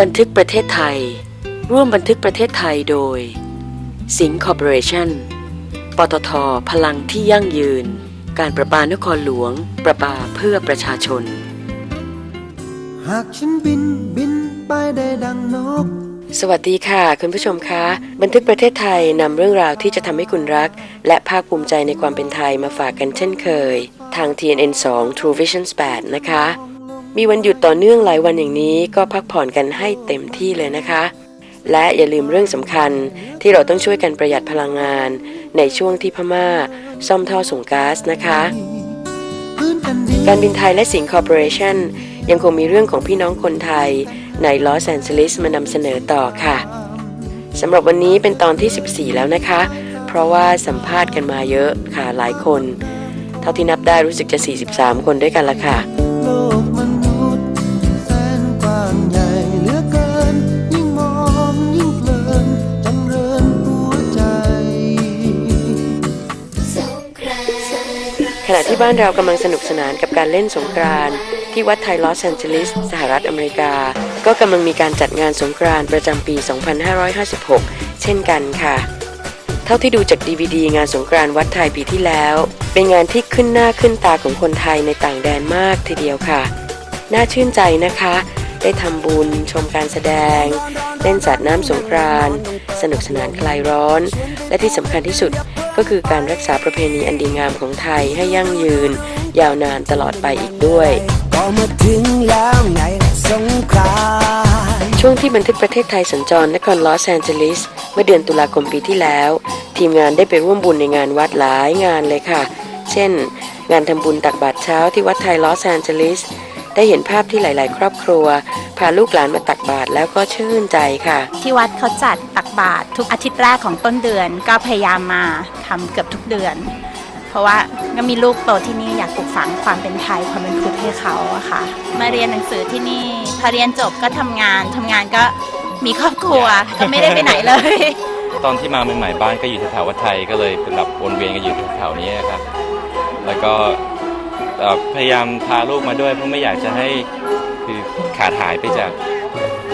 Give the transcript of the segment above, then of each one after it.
บันทึกประเทศไทย ร่วมบันทึกประเทศไทยโดย สิงคอร์ปอเรชั่น ปตท พลังที่ยั่งยืน การประปานครหลวง ประปาเพื่อประชาชน หากฉันบินบินไปได้ดังนก สวัสดีค่ะ คุณผู้ชมคะ บันทึกประเทศไทยนำเรื่องราวที่จะทำให้คุณรัก และภาคภูมิใจในความเป็นไทยมาฝากกันเช่นเคย ทาง TNN 2 True Vision 8 นะคะ มีวันหยุดต่อเนื่องหลายวันอย่างนี้ก็พักผ่อนกันให้เต็มที่เลยนะคะ และอย่าลืมเรื่องสำคัญที่เราต้องช่วยกันประหยัดพลังงาน ในช่วงที่พม่า ซ่อมท่อส่งก๊าซนะคะการบินไทยและสิงคอร์ปอเรชั่นยังคงมีเรื่องของพี่น้องคนไทย ในลอสแอนเจลิสมานำเสนอต่อค่ะสำหรับวันนี้เป็นตอนที่ 14 แล้วนะคะ เพราะว่าสัมภาษณ์กันมาเยอะค่ะหลายคน เท่าที่นับได้รู้สึกจะ 43 คนด้วยกันละค่ะโลกมนุษย์แสนกว้างใหญ่เหลือเกินยิ่งมองยิ่งเพลินจำเริญหัวใจขณะที่บ้านเรากำลังสนุกสนานกับการเล่นสงกรานต์ที่วัดไทยลอสแอนเจลิส สหรัฐอเมริกา ก็กำลังมีการจัดงานสงกรานต์ประจำปี 2556 เช่นกันค่ะ เท่าที่ดูจาก DVD งานสงกรานต์วัดไทยปีที่แล้ว เป็นงานที่ขึ้นหน้าขึ้นตาของคนไทยในต่างแดนมากทีเดียวค่ะ น่าชื่นใจนะคะ ได้ทำบุญชมการแสดง เล่นสาดน้ำสงกรานต์สนุกสนานคลายร้อน และที่สำคัญที่สุดก็คือการรักษาประเพณีอันดีงามของไทยให้ยั่งยืน ยาวนานตลอดไปอีกด้วยก็มาถึงแล้วไง สงกรานต์ช่วงที่บันทึกประเทศไทยสัญจรนครลอสแอนเจลิสเมื่อเดือนตุลาคมปีที่แล้ว ทีมงานได้ไปร่วมบุญในงานวัดหลายงานเลยค่ะ เช่น งานทำบุญตักบาตรเช้าที่วัดไทยลอสแอนเจลิสได้เห็นภาพที่หลาย ๆ ครอบครัว พาลูกหลานมาตักบาตรแล้วก็ชื่นใจค่ะ ที่วัดเขาจัดตักบาตรทุกอาทิตย์แรกของต้นเดือนก็พยายามมาทำเกือบทุกเดือน เพราะว่าก็มีลูกโตที่นี่อยากปลูกฝังความเป็นไทยความเป็นพุทธให้เขาอะค่ะ มาเรียนหนังสือที่นี่พอเรียนจบก็ทำงานทำงานก็มีครอบครัวก็ไม่ได้ไปไหนเลย ตอนที่มาใหม่ๆบ้านก็อยู่แถววัดไทยก็เลยเป็นแบบวนเวียนกันอยู่แถวนี้ครับ แล้วก็พยายามพาลูกมาด้วยเพราะไม่อยากจะให้คือขาดหายไปจาก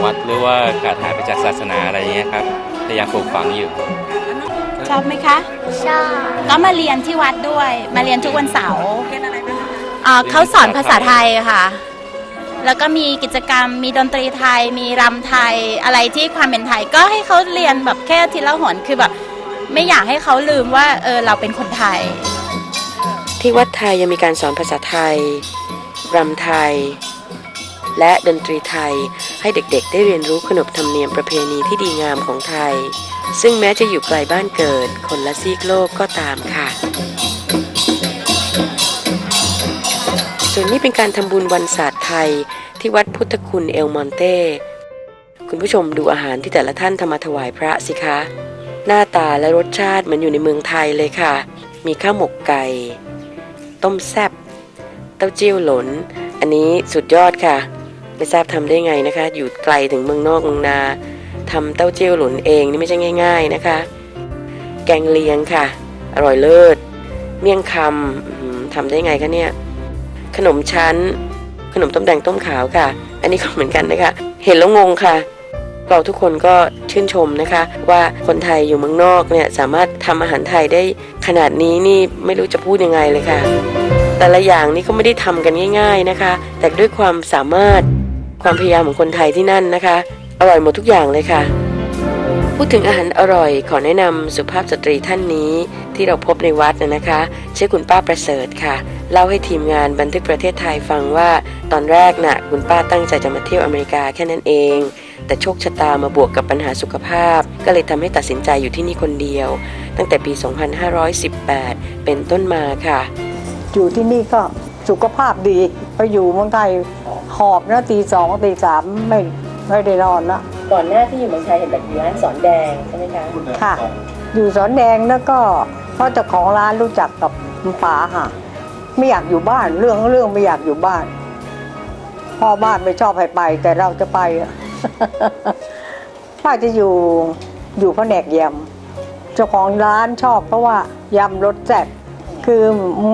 วัดหรือว่าขาดหายไปจากศาสนาอะไรเงี้ยครับพยายามปลูกฝังอยู่ ชอบไหมคะ ชอบ ก็มาเรียนที่วัดด้วย มาเรียนทุกวันเสาร์เรียนอะไรบ้างเขาสอนภาษาไทยค่ะ แล้วก็มีกิจกรรม มีดนตรีไทย มีรำไทย อะไรที่ความเป็นไทย ก็ให้เขาเรียนแบบแค่ทีละหนคือแบบไม่อยากให้เขาลืมว่าเออเราเป็นคนไทย ที่วัดไทยยังมีการสอนภาษาไทย รำไทย และดนตรีไทยให้เด็กๆ ได้เรียนรู้ขนบธรรมเนียมประเพณีที่ดีงามของไทย ซึ่งแม้จะอยู่ไกลบ้านเกิด คนละซีกโลกก็ตามค่ะ ส่วนนี้เป็นการทำบุญวันศาสตร์ไทยที่วัดพุทธคุณเอลมอนเต้คุณผู้ชมดูอาหารที่แต่ละท่านทำมาถวายพระสิคะ หน้าตาและรสชาติเหมือนอยู่ในเมืองไทยเลยค่ะ มีข้าวหมกไก่ ต้มแซบเต้าเจี้ยวหลน อันนี้สุดยอดค่ะ ไม่ทราบทำได้ไงนะคะ อยู่ไกลถึงเมืองนอกเมืองนา ทำเต้าเจี้ยวหลุนเองนี่ไม่ใช่ง่าย ๆนะคะ แกงเลียงค่ะ อร่อยเลิศ เมี่ยงคำทำได้ไงคะเนี่ย ขนมชั้น ขนมต้มแดงต้มขาวค่ะ อันนี้ก็เหมือนกันนะคะ เห็นแล้วงงค่ะเราทุกคนก็ชื่นชมนะคะ ว่าคนไทยอยู่เมืองนอกเนี่ยสามารถทำอาหารไทยได้ขนาดนี้นี่ไม่รู้จะพูดยังไงเลยค่ะ แต่ละอย่างนี่ก็ไม่ได้ทำกันง่าย ๆนะคะ แต่ด้วยความสามารถความพยายามของคนไทยที่นั่นนะคะ อร่อยหมดทุกอย่างเลยค่ะ พูดถึงอาหารอร่อยขอแนะนำสุภาพสตรีท่านนี้ที่เราพบในวัดนะนะคะชื่อคุณป้าประเสริฐค่ะเล่าให้ทีมงานบันทึกประเทศไทยฟังว่า ตอนแรกน่ะคุณป้าตั้งใจจะมาเที่ยวอเมริกาแค่นั้นเอง แต่โชคชะตามาบวกกับปัญหาสุขภาพ ก็เลยทำให้ตัดสินใจอยู่ที่นี่คนเดียว ตั้งแต่ปี 2518 เป็นต้นมาค่ะ อยู่ที่นี่ก็สุขภาพดีไปอยู่เมืองไทยหอบนะตีสองตีสามไม่ ไม่ได้นอนนะก่อนหน้าที่อยู่เมืองไทยเห็นแบบอยู่ร้านสอนแดงใช่ไหมคะค่ะ อยู่สอนแดงแล้วก็เพราะเจ้าของร้านรู้จักกับคุณป๋าค่ะ ไม่อยากอยู่บ้านเรื่องเรื่องไม่อยากอยู่บ้าน พ่อบ้านไม่ชอบให้ไป แต่เราจะไปอะป้าจะอยู่อยู่แผนกยำเจ้าของร้านชอบเพราะว่ายำรสแซ่บคือ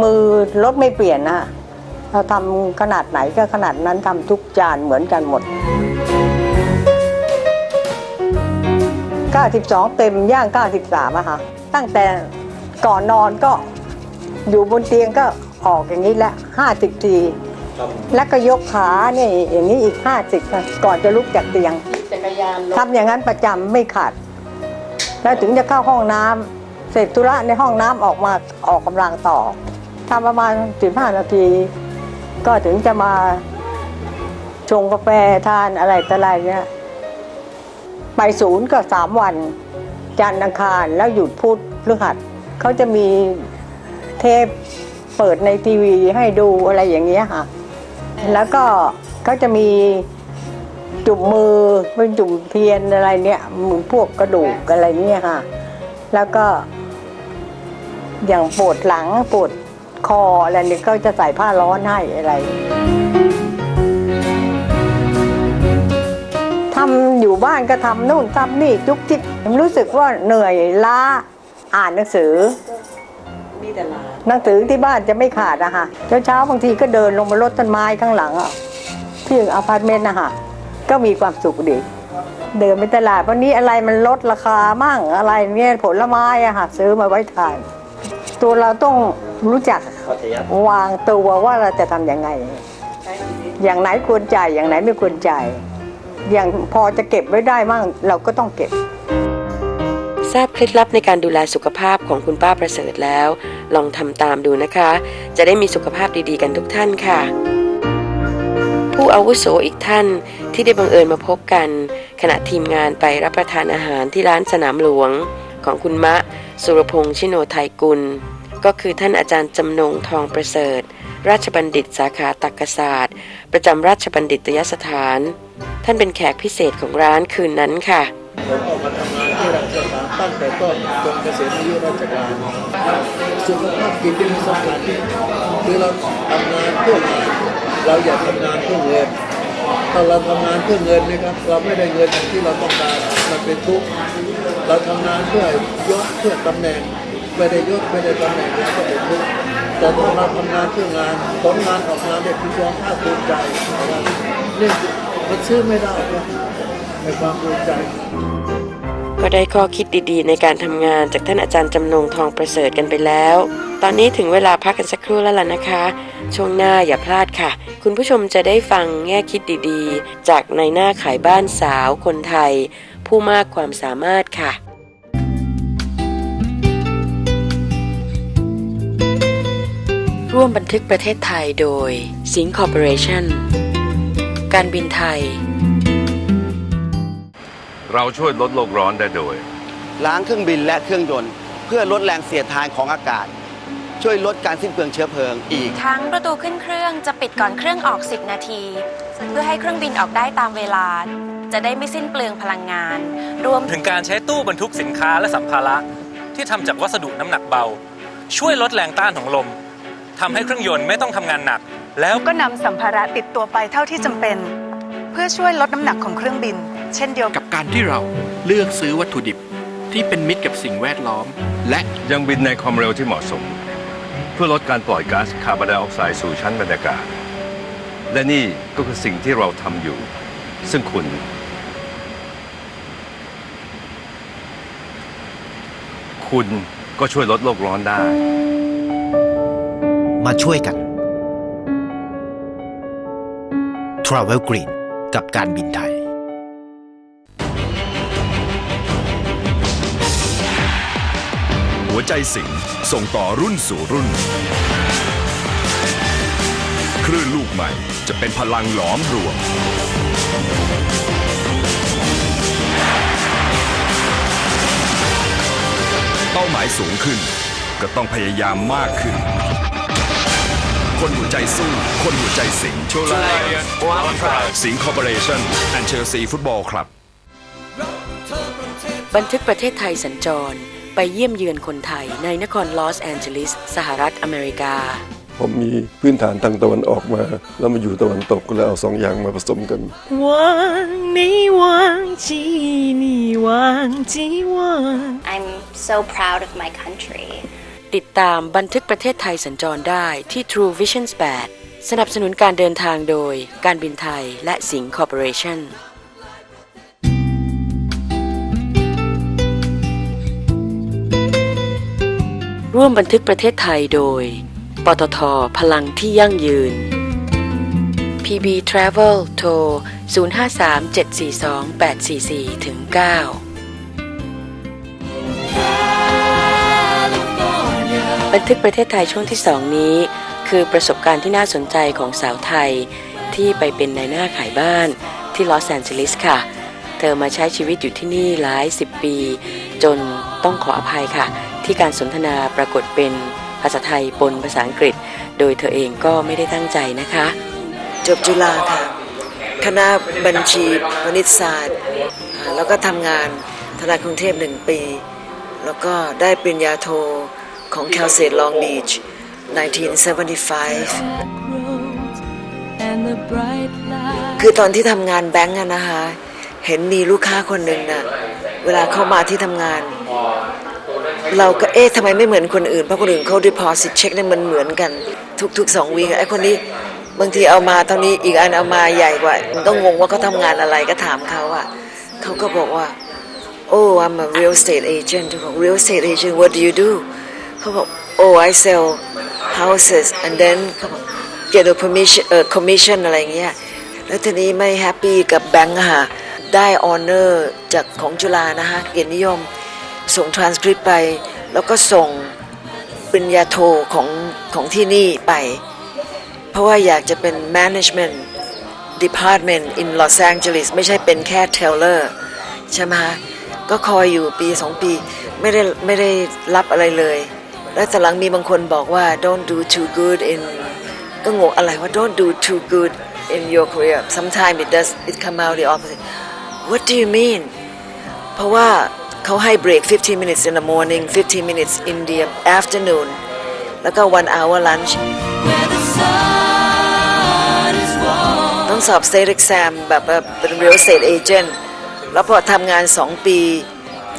มือรถไม่เปลี่ยนนะเราทำขนาดไหนก็ขนาดนั้นทำทุกจานเหมือนกันหมด 92 เต็มย่าง 93อะค่ะ ตั้งแต่ก่อนนอนก็อยู่บนเตียงก็ออกอย่างนี้แหละ50ทีแล้วก็ยกขาเนี่ยอย่างนี้อีก 50ค่ะก่อนจะลุกจากเตียงจักรยานรถทำอย่างนั้นประจำไม่ขาด แล้วถึงจะเข้าห้องน้ำเสร็จธุระในห้องน้ำออกมาออกกำลังต่อทำประมาณ 15 นาที ก็ถึงจะมาชงกาแฟทานอะไรต่ออะไรเนี่ย ไปศูนย์ก็สามวัน จันทร์อังคารแล้วหยุดพุธพฤหัสเขาจะมีเทปเปิดในทีวีให้ดูอะไรอย่างเงี้ยค่ะ แล้วก็เขาจะมีจุ่มมือเป็นจุ่มเทียนอะไรเนี่ยเหมือนพวกกระดูกอะไรเนี่ยค่ะ แล้วก็ อย่างปวดหลังปวดคออะไรเนี่ยก็จะใส่ผ้าร้อนให้อะไรานก็ทำนู่นทำนี่จุกจิกรู้สึกว่าเหนื่อยล้าอ่านหนังสือมีแต่ลาหนังสือที่บ้านจะไม่ขาดอะค่ะเช้าเช้าๆบางทีก็เดินลงมาลดต้นไม้ข้างหลังอะที่อพาร์ตเมนต์นะคะก็มีความสุขดีเดินไปตลาดวันนี้อะไรมันลดราคามั่งอะไรเนี่ยผลไม้อะค่ะซื้อมาไว้ทาน ตัวเราต้องรู้จักวางตัวว่าเราจะทำยังไง อย่างไหนควรจ่ายอย่างไหนไม่ควรจ่าย อย่างพอจะเก็บไว้ได้มั่งเราก็ต้องเก็บ ทราบเคล็ดลับในการดูแลสุขภาพของคุณป้าประเสริฐแล้ว ลองทำตามดูนะคะ จะได้มีสุขภาพดีๆกันทุกท่านค่ะ ผู้อาวุโสอีกท่านที่ได้บังเอิญมาพบกัน ขณะทีมงานไปรับประทานอาหารที่ร้านสนามหลวง ของคุณมะ สุรพงษ์ชิโนไทยกุล ก็คือท่านอาจารย์จำนงทองประเสริฐ ราชบัณฑิตสาขาตรรกศาสตร์ ประจำราชบัณฑิตยสถาน ท่านเป็นแขกพิเศษของร้านคืนนั้นค่ะผมออกมาทำงานที่รัชการตั้งแต่ต้นจนเกษียณอายุราชการสุขภาพจิตเป็นสำคัญคือเราทำงานเพื่อเราอย่าทำงานเพื่อเงินถ้าเราทำงานเพื่อเงินนะครับ เราไม่ได้เงินอย่างที่เราต้องการมันเป็นทุกข์เราทำงานเพื่อยศเพื่อตำแหน่งไม่ได้ยศไม่ได้ตำแหน่งเราก็เป็นทุกข์แต่ถ้าเราทำงานเพื่องานผลงานออกมาเนี่ยคือความภาคภูมิใจนี่ มันซื้อไม่ได้ครับในความภูมิใจก็ได้ข้อคิดดีๆ ในการทำงานจากท่านอาจารย์จำนงทองประเสริฐกันไปแล้ว ตอนนี้ถึงเวลาพักกันสักครู่แล้วล่ะนะคะ ช่วงหน้าอย่าพลาดค่ะ คุณผู้ชมจะได้ฟังแง่คิดดีๆ จากในหน้าขายบ้านสาวคนไทย ผู้มากความสามารถค่ะร่วมบันทึกประเทศไทยโดยสิงคอร์ปอเรชั่น การบินไทย เราช่วยลดโลกร้อนได้โดย ล้างเครื่องบินและเครื่องยนต์ เพื่อลดแรงเสียดทานของอากาศ ช่วยลดการสิ้นเปลืองเชื้อเพลิงอีก ทั้งประตูขึ้นเครื่องจะปิดก่อนเครื่องออก 10 นาที เพื่อให้เครื่องบินออกได้ตามเวลา จะได้ไม่สิ้นเปลืองพลังงาน รวมถึงการใช้ตู้บรรทุกสินค้าและสัมภาระที่ทำจากวัสดุน้ำหนักเบา ช่วยลดแรงต้านของลมทำให้เครื่องยนต์ไม่ต้องทำงานหนัก แล้วก็นำสัมภาระติดตัวไปเท่าที่จำเป็น เพื่อช่วยลดน้ำหนักของเครื่องบิน เช่นเดียวกันกับการที่เราเลือกซื้อวัตถุดิบที่เป็นมิตรกับสิ่งแวดล้อม และยังบินในความเร็วที่เหมาะสม เพื่อลดการปล่อยก๊าซคาร์บอนไดออกไซด์สู่ชั้นบรรยากาศ และนี่ก็คือสิ่งที่เราทำอยู่ ซึ่งคุณคุณก็ช่วยลดโลกร้อนได้ มาช่วยกัน Travel Green กับการบินไทย หัวใจสิงห์ส่งต่อรุ่นสู่รุ่น คลื่นลูกใหม่จะเป็นพลังหลอมรวม เป้าหมายสูงขึ้นก็ต้องพยายามมากขึ้น คนหัวใจสู้ คนหัวใจสิงห์ชูไลสิงคอร์ปอเรชั่นแอนเชลซีฟุตบอลครับ บันทึกประเทศไทยสัญจร ไปเยี่ยมเยือนคนไทยในนครลอสแอนเจลิส สหรัฐอเมริกา ผมมีพื้นฐานทางตะวันออกมา แล้วมาอยู่ตะวันตกก็เลยเอาสองอย่างมาผสมกันวังนี่วังจีนี่วังจีวัง I'm so proud of my country ติดตามบันทึกประเทศไทยสัญจรได้ที่ True Visions 8สนับสนุนการเดินทางโดยการบินไทยและสิงห์คอร์ปอเรชั่นร่วมบันทึกประเทศไทยโดย ปตทพลังที่ยั่งยืน PB Travel โทร 053-742-844ถึง9 บันทึกประเทศไทยช่วงที่2นี้ คือประสบการณ์ที่น่าสนใจของสาวไทย ที่ไปเป็นนายหน้าขายบ้านที่ลอสแอนเจลิสค่ะ เธอมาใช้ชีวิตอยู่ที่นี่หลายสิบปี จนต้องขออภัยค่ะ ที่การสนทนาปรากฏเป็นภาษาไทยปนภาษาอังกฤษ โดยเธอเองก็ไม่ได้ตั้งใจนะคะ จบจุฬาค่ะ คณะบัญชีพณิชยศาสตร์ แล้วก็ทำงานธนาคารกรุงเทพหนึ่งปี แล้วก็ได้ปริญญาโท ของ Cal State Long Beach 1975 คือตอนที่ทำงานแบงก์อะนะคะ เห็นมีลูกค้าคนหนึ่งน่ะ เวลาเข้ามาที่ทำงาน เราก็เอ๊ะทำไมไม่เหมือนคนอื่น เพราะคนอื่นเขา deposit เช็คเนี่ยมันเหมือนกัน ทุกๆสองวีคไอ้คนนี้บางทีเอามาเท่านี้อีกอันเอามาใหญ่กว่ามันก็งงว่าเขาทำงานอะไรก็ถามเขาอะเขาก็บอกว่า oh I'm a real estate agent เขาบอก real estate agent what do you do เขาบอก oh I sell houses and then เขาบอก get a permission เอ่อ commission อะไรเงี้ยแล้วทีนี้ไม่แฮปปี้กับแบงค์ค่ะได้ออเนอร์จากของจุฬานะคะเกียรตินิยมส่งทรานสคริปต์ไป แล้วก็ส่งปริญญาโทของของที่นี่ไป เพราะว่าอยากจะเป็น management department in Los Angeles ไม่ใช่เป็นแค่ teller ใช่ไหมก็คอยอยู่ปีสองปี ไม่ได้ไม่ได้รับอะไรเลย แล้วตอนหลังมีบางคนบอกว่า don't do too good in ก็งงอะไรว่า don't do too good in your career sometimes it does it come out the opposite what do you mean เพราะว่าเขาให้ break 15 minutes in the morning 15 minutes in the afternoon แล้วก็ one hour lunch ต้องสอบ state exam แบบแบบเป็น real estate agent แล้วพอทำงาน 2 ปี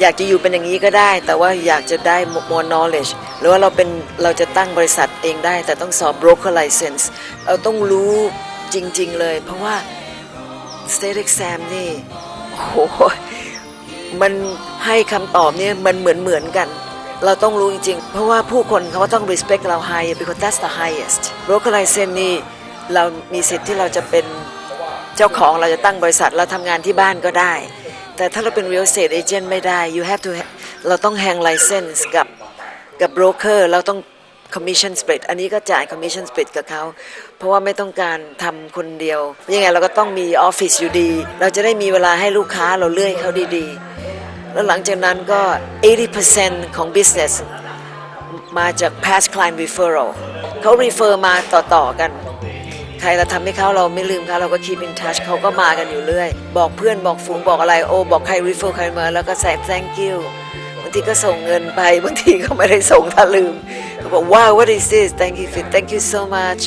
อยากจะอยู่เป็นอย่างนี้ก็ได้ แต่ว่าอยากจะได้ more knowledge หรือว่าเราเป็นเราจะตั้งบริษัทเองได้ แต่ต้องสอบ broker license เราต้องรู้จริง ๆ เลย เพราะว่า state exam นี่โอ้โหมันให้คำตอบเนี่ยมันเหมือนเหมือนกัน เราต้องรู้จริง ๆ เพราะว่าผู้คนเขาต้อง respect เรา high because that's the highest broker license นี่เรามีสิทธิ์ที่เราจะเป็นเจ้าของเราจะตั้งบริษัทเราทำงานที่บ้านก็ได้ แต่ถ้าเราเป็น real estate agent ไม่ได้ you have to เราต้อง hang license กับ กับ broker เราต้อง commission split อันนี้ก็จ่าย commission split กับเขาเพราะว่าไม่ต้องการทำคนเดียว ยังไงเราก็ต้องมีออฟฟิศอยู่ดี เราจะได้มีเวลาให้ลูกค้าเราเลื่อยเขาดีๆ แล้วหลังจากนั้นก็ 80%ของ business มาจาก past client referral เขา refer มาต่อๆกัน ใครเราทำให้เขาเราไม่ลืมเขาเราก็ keep in touch เขาก็มากันอยู่เรื่อย บอกเพื่อนบอกฝูงบอกอะไรโอ้บอกใคร refer ใครมาแล้วก็ใส่ thank you ทีก็ส่งเงินไปบางทีก็ไม่ได้ส่งถ้าลืมเขาบอก wow what is this thank you thank you so much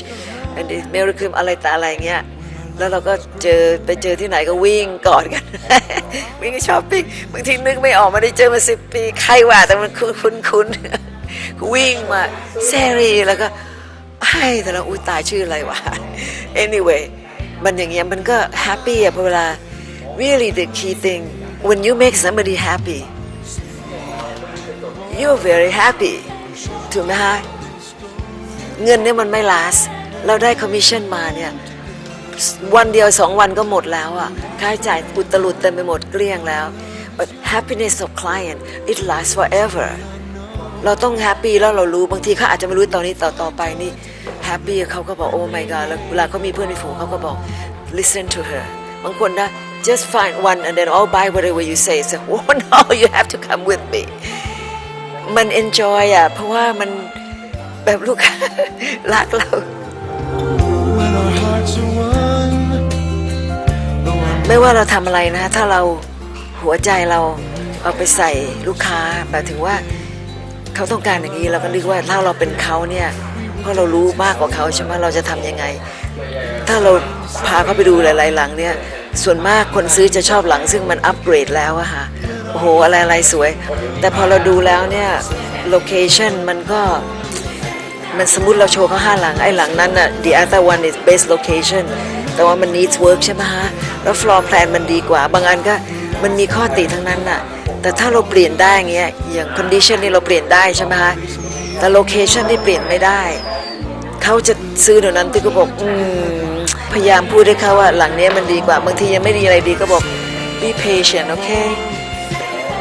and it's miracle อะไรแต่อะไรเงี้ยแล้วเราก็เจอไปเจอที่ไหนก็วิ่งกอดกัน วิ่งช้อปปิ้งบางทีนึกไม่ออกม่ได้เจอมาสิบปีใครว่าแต่มันคุ้นคุ้นคุ้นวิ่งมาเซรีแล้วก็ให้แต่ละอุ้ยตายชื่ออะไรวะ anyway มันอย่างเงี้ยมันก็แฮปปี้อะพอเวลา really the key thing when you make somebody happy you're very happy ถูกไหมฮะเงินเนี่ยมันไม่ last เราได้ commission มาเนี่ยวันเดียวสองวันก็หมดแล้วอะค่าใช้จ่ายอุตลุดเต็มไปหมดเกลี้ยงแล้ว but happiness of client it lasts forever เราต้องแฮปปี้แล้วเรารู้บางทีเขาอาจจะไม่รู้ตอนนี้ต่อต่อไปนี่แฮปปี้เขาก็บอกโอ้ my god แล้วเวลาเขามีเพื่อนในฝูงเขาก็บอก listen to her บางคนนะ just find one and then I'll buy whatever you say so oh no you have to come with me มัน enjoy อะ เพราะว่ามันแบบลูกค้ารักเราไม่ว่าเราทำอะไรนะ ถ้าเราหัวใจเราเอาไปใส่ลูกค้าแบบถึงว่าเขาต้องการอย่างนี้เราก็นึกว่าถ้าเราเป็นเขาเนี่ยเพราะเรารู้มากกว่าเขาใช่ไหมเราจะทำยังไง ถ้าเราพาเขาไปดูหลาย ๆ หลังเนี่ยส่วนมากคนซื้อจะชอบหลังซึ่งมันอัปเกรดแล้วอะค่ะ โอ้โหอะไรอะไรสวย แต่พอเราดูแล้วเนี่ยโลเคชันมันก็มันสมมติเราโชว์เขาห้าหลัง ไอ้หลังนั้นน่ะ the other one is best location แต่ว่ามัน needs work ใช่ไหมฮะ แล้ว floor plan มันดีกว่า บางอันก็มันมีข้อติทั้งนั้นน่ะ แต่ถ้าเราเปลี่ยนได้อย่างเงี้ย อย่าง condition นี่เราเปลี่ยนได้ใช่ไหมฮะ แต่ location นี่เปลี่ยนไม่ได้ เขาจะซื้อเดี๋ยวนั้นที่ก็บอก อืม พยายามพูดให้เขาว่าหลังนี้มันดีกว่า บางทียังไม่ดีอะไรดีก็บอก be patient โอเค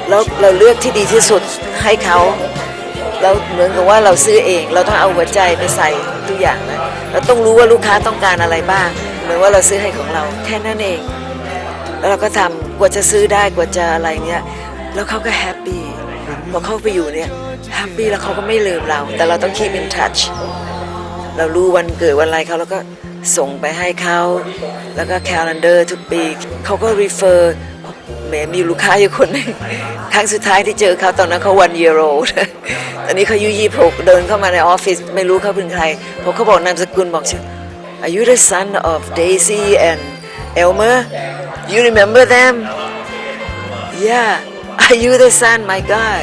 แล้วเราเลือกที่ดีที่สุดให้เขาเราเหมือนกับว่าเราซื้อเอง เราต้องเอาหัวใจไปใส่ทุกอย่างนะเราต้องรู้ว่าลูกค้าต้องการอะไรบ้าง เหมือนว่าเราซื้อให้ของเราแค่นั้นเอง แล้วเราก็ทำกว่าจะซื้อได้กว่าจะอะไรเงี้ยแล้วเขาก็แฮปปี้พอเขาไปอยู่เนี่ยแฮปปี้แล้วเขาก็ไม่ลืมเรา แต่เราต้อง keep in touch เรารู้วันเกิดวันอะไรเขาแล้วก็ส่งไปให้เขา แล้วก็ calendar ทุกปีเขาก็ refer แหมมีลูกค้าอยู่คนหนึงครั้งสุดท้ายที่เจอเขาตอนนั้นเขา one year old ตอนนี้เขาอายุยี่หกเดินเข้ามาในออฟฟิศไม่รู้เขาเป็นใครพอเขาบอกนามสกุลบอกชื่อ Are you the son of Daisy and Elmer you remember them yeah are you the son my God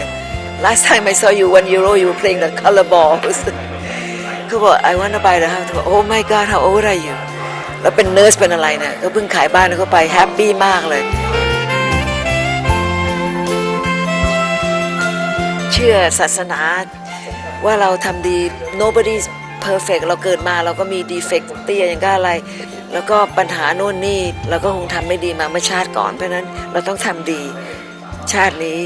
last time I saw you one year old you were playing the color balls เขาบอก I want to buy the house บอก Oh my God how old are you แล้วเป็นเนิร์สเป็นอะไรเนี่ยก็เพิ่งขายบ้านเขาไปแฮปปี้มากเลย ชื่อศาสนา ว่าเราทำดี nobody perfect เราเกิดมาเราก็มี defect เตี้ยอย่างก็อะไร แล้วก็ปัญหาโน่นนี่เราก็คงทำไม่ดีมาเมื่อชาติก่อน เพราะนั้นเราต้องทำดี ชาตินี้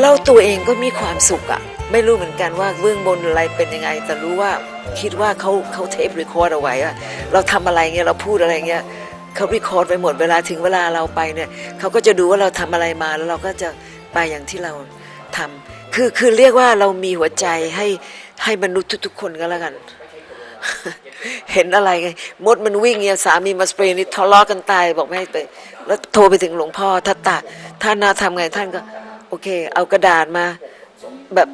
เราตัวเองก็มีความสุขอะไม่รู้เหมือนกันว่าเบื้องบนอะไรเป็นยังไง แต่รู้ว่าคิดว่าเขาเขาเทปรีคอร์ดเอาไว้อะเราทำอะไรเงี้ยเราพูดอะไรเงี้ยเขารีคอร์ดไปหมดเวลาถึงเวลาเราไปเนี่ยเขาก็จะดูว่าเราทำอะไรมาแล้วเราก็จะไปอย่างที่เราทำ คือคือเรียกว่าเรามีหัวใจให้ให้มนุษย์ทุกๆคนก็แล้วกัน เห็นอะไรไงมดมันวิ่งเนี่ยสามีมาสเปรย์นี่ทะเลาะกันตายบอกไม่ให้ไป แล้วโทรไปถึงหลวงพ่อท่านตาท่านนาทำไงท่านก็ โอเค เอากระดาษมา แบบ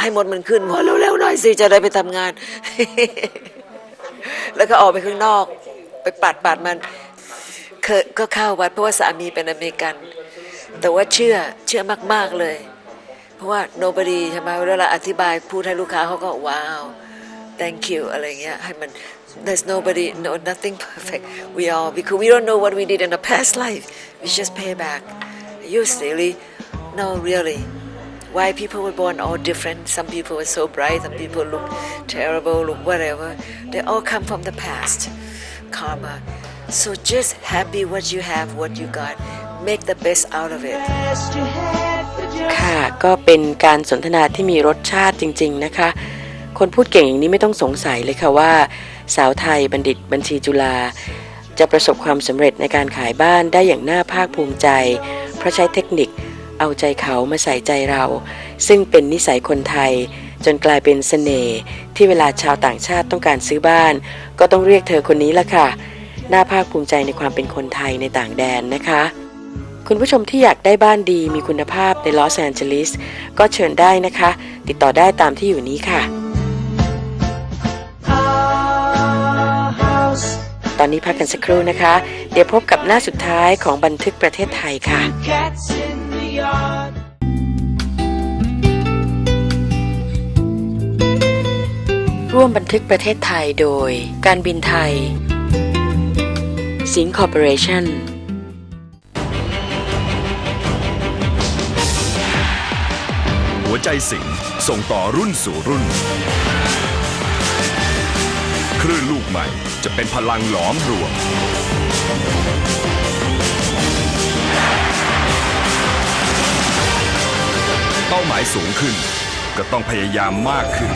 ให้มดมันขึ้นพอเร็วๆหน่อยสิจะได้ไปทำงาน แล้วก็ออกไปข้างนอก ไปปัดปัดมันเคยก็เข้าวัดเพราะว่าสามีเป็นอเมริกัน แต่ว่าเชื่อเชื่อมาก ๆเลย เพราะว่า nobody ใช่ไหมเวลาเราอธิบายพูดให้ลูกค้าเขาก็ว้าว thank you อะไรเงี้ยให้มัน there's nobody no nothing perfect we all because we don't know what we did in the past life we just pay back you silly no really why people were born all different some people were so bright some people look terrible look whatever they all come from the past karma so just happy what you have what you got make the best out of it ค่ะก็เป็นการสนทนาที่มีรสชาติจริง ๆนะคะ คนพูดเก่งอย่างนี้ไม่ต้องสงสัยเลยค่ะว่า สาวไทยบัณฑิตบัญชีจุฬาจะประสบความสำเร็จในการขายบ้านได้อย่างน่าภาคภูมิใจ เพราะใช้เทคนิคเอาใจเขามาใส่ใจเรา ซึ่งเป็นนิสัยคนไทย จนกลายเป็นเสน่ห์ที่เวลาชาวต่างชาติต้องการซื้อบ้าน ก็ต้องเรียกเธอคนนี้ละค่ะ น่าภาคภูมิใจในความเป็นคนไทยในต่างแดนนะคะ คุณผู้ชมที่อยากได้บ้านดีมีคุณภาพในลอสแอนเจลิสก็เชิญได้นะคะ ติดต่อได้ตามที่อยู่นี้ค่ะ ตอนนี้พักกันสักครู่นะคะ เดี๋ยวพบกับหน้าสุดท้ายของบันทึกประเทศไทยค่ะ Cats in the yard. ร่วมบันทึกประเทศไทยโดย การบินไทย สิงคอร์ปอเรชั่น วใจสิงห์ส่งต่อรุ่นสู่รุ่น คลื่นลูกใหม่จะเป็นพลังหลอมรวม เป้าหมายสูงขึ้น ก็ต้องพยายามมากขึ้น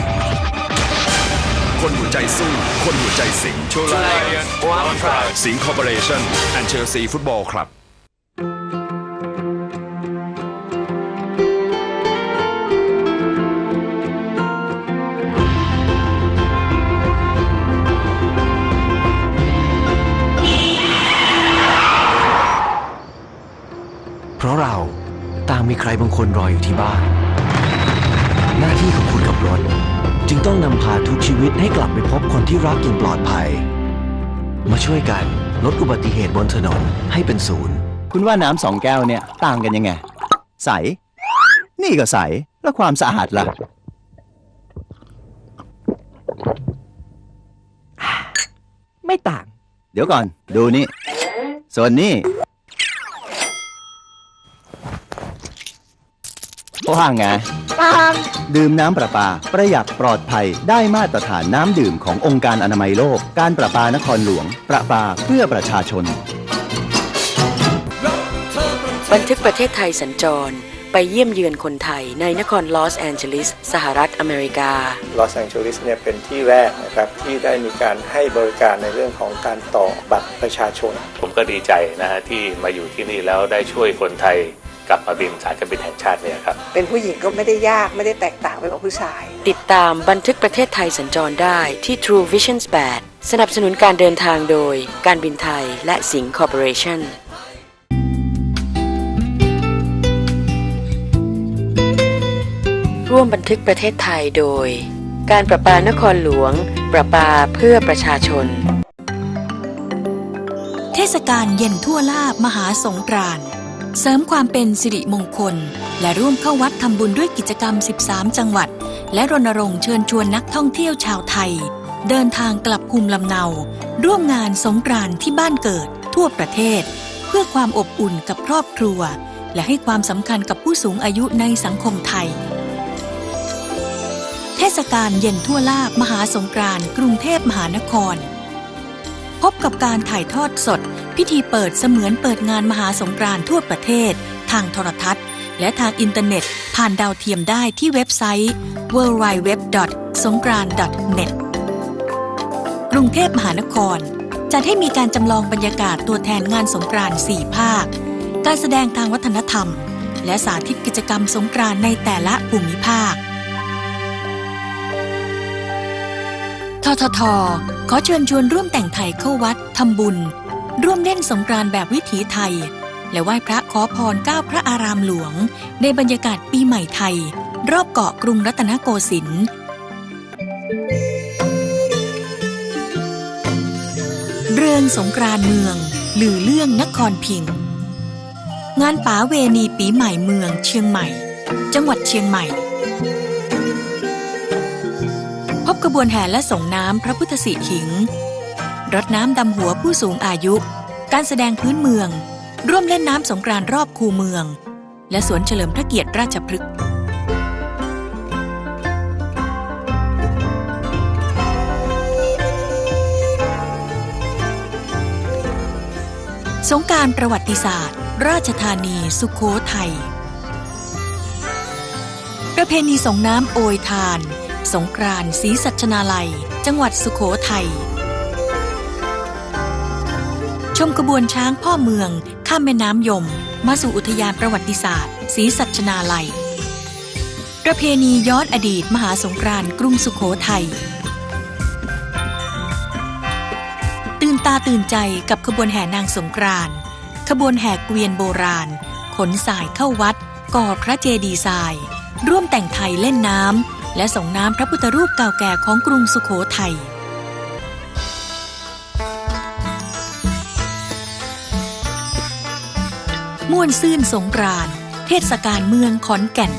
คนหัวใจสู้ คนหัวใจสิงห์สิงห์คอร์ปอเรชั่นแอนเชลซีฟุตบอลคลับ ใครบางคนรออยู่ที่บ้าน หน้าที่ของคุณกับรถ จึงต้องนำพาทุกชีวิตให้กลับไปพบคนที่รักอย่างปลอดภัย มาช่วยกันลดอุบัติเหตุบนถนนให้เป็นศูนย์ คุณว่าน้ำสองแก้วเนี่ยต่างกันยังไง ใส นี่ก็ใส แล้วความสะอาดล่ะ ไม่ต่าง เดี๋ยวก่อน ดูนี่ ส่วนนี้ ว่าไงต่างดื่มน้ำประปา ประหยัดปลอดภัย ได้มาตรฐานน้ำดื่มขององค์การอนามัยโลก การประปานครหลวง ประปาเพื่อประชาชน บันทึกประเทศไทยสัญจร ไปเยี่ยมเยือนคนไทยในนครลอสแอนเจลิส สหรัฐอเมริกา ลอสแองเจลิสเนี่ยเป็นที่แรกนะครับ ที่ได้มีการให้บริการในเรื่องของการต่อบัตรประชาชน ผมก็ดีใจนะฮะที่มาอยู่ที่นี่แล้วได้ช่วยคนไทย กลับมาบินสายการบินแห่งชาติเนี่ยครับ เป็นผู้หญิงก็ไม่ได้ยากไม่ได้แตกต่างไปกว่าผู้ชาย ติดตามบันทึกประเทศไทยสัญจรได้ที่ True Visions 8 สนับสนุนการเดินทางโดย การบินไทยและสิงห์คอร์ปอเรชั่นร่วมบันทึกประเทศไทยโดย การประปานครหลวง ประปาเพื่อประชาชน เทศกาลเย็นทั่วลาบมหาสงกรานต์ เสริมความเป็นสิริมงคล และร่วมเข้าวัดทำบุญด้วยกิจกรรม 13 จังหวัด และรณรงค์เชิญชวนนักท่องเที่ยวชาวไทย เดินทางกลับภูมิลำเนา ร่วมงานสงกรานต์ที่บ้านเกิด ทั่วประเทศ เพื่อความอบอุ่นกับครอบครัว และให้ความสำคัญกับผู้สูงอายุในสังคมไทย เทศกาลเย็นทั่วลาบมหาสงกรานต์กรุงเทพมหานคร พบกับการถ่ายทอดสด พิธีเปิดเสมือนเปิดงานมหาสงกรานต์ทั่วประเทศ ทางโทรทัศน์ และทางอินเทอร์เน็ต ผ่านดาวเทียมได้ที่เว็บไซต์ www.songkran.net กรุงเทพมหานคร จัดให้มีการจำลองบรรยากาศตัวแทนงานสงกรานต์4ภาค การแสดงทางวัฒนธรรม และสาธิตกิจกรรมสงกรานต์ในแต่ละภูมิภาคททท ขอเชิญชวนร่วมแต่งไทยเข้าวัดทำบุญ ร่วมเล่นสงกรานต์แบบวิถีไทย และไหว้พระขอพรก้าพระอารามหลวง ในบรรยากาศปีใหม่ไทย รอบเกาะกรุงรัตนโกสินทร์เรืองสงกรานต์เมือง หรือเรื่องนครพิง งานป๋าเวณีปีใหม่เมืองเชียงใหม่ จังหวัดเชียงใหม่ บกระบวนแห่และส่งน้ำพระพุทธสิหิง รดน้ำดำหัวผู้สูงอายุ การแสดงพื้นเมือง ร่วมเล่นน้ำสงกรานต์รอบคูเมือง และสวนเฉลิมพระเกียรติราชพฤกษ์สงการประวัติศาสตร์ ราชธานี สุขโขทัยประเพณีส่งน้ำโอยทาน สงกรานต์ศรีสัชนาลัย จังหวัดสุขโขทัย ชมกระบวนช้างพ่อเมือง ข้ามแม่น้ำยม มาสู่อุทยานประวัติศาสตร์ศรีสัชนาลัย ประเพณีย้อนอดีตมหาสงกรานต์กรุงสุขโขทัย ตื่นตาตื่นใจกับขบวนแห่นางสงกรานต์ขบวนแห่เกวียนโบราณ ขนสายเข้าวัด ก่อพระเจดีย์ทราย ร่วมแต่งไทยเล่นน้ำ และส่งน้ำพระพุทธรูปเก่าแก่ของกรุงสุขโขทัยม่วนซื่นสงกรานต์เทศกาลเมืองขอนแก่น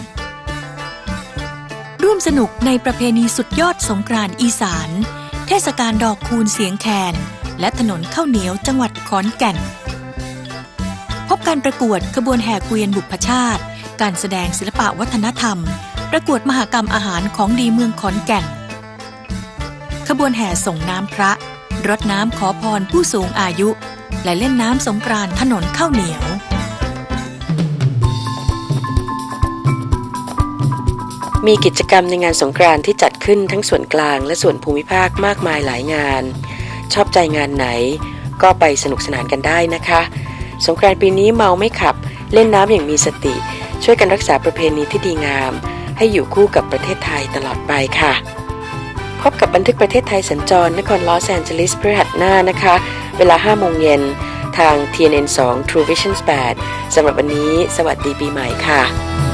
ร่วมสนุกในประเพณีสุดยอดสงกรานต์อีสาน เทศกาลดอกคูณเสียงแคน และถนนข้าวเหนียวจังหวัดขอนแก่น พบการประกวดขบวนแห่เกวียนบุพชาติ การแสดงศิลปะวัฒนธรรม ประกวดมหกรรมอาหารของดีเมืองขอนแก่น ขบวนแห่ส่งน้ำพระ รดน้ำขอพรผู้สูงอายุ และเล่นน้ำสงกรานต์ถนนข้าวเหนียวมีกิจกรรมในงานสงกรานต์ที่จัดขึ้นทั้งส่วนกลางและส่วนภูมิภาคมากมายหลายงาน ชอบใจงานไหน ก็ไปสนุกสนานกันได้นะคะ สงกรานต์ปีนี้เมาไม่ขับ เล่นน้ำอย่างมีสติ ช่วยกันรักษาประเพณีที่ดีงาม ให้อยู่คู่กับประเทศไทยตลอดไปค่ะ พบกับบันทึกประเทศไทยสัญจรนครลอสแอนเจลิสพฤหัสหน้านะคะ เวลา5โมงเย็นทาง TNN 2 True Vision 8สำหรับวันนี้ สวัสดีปีใหม่ค่ะ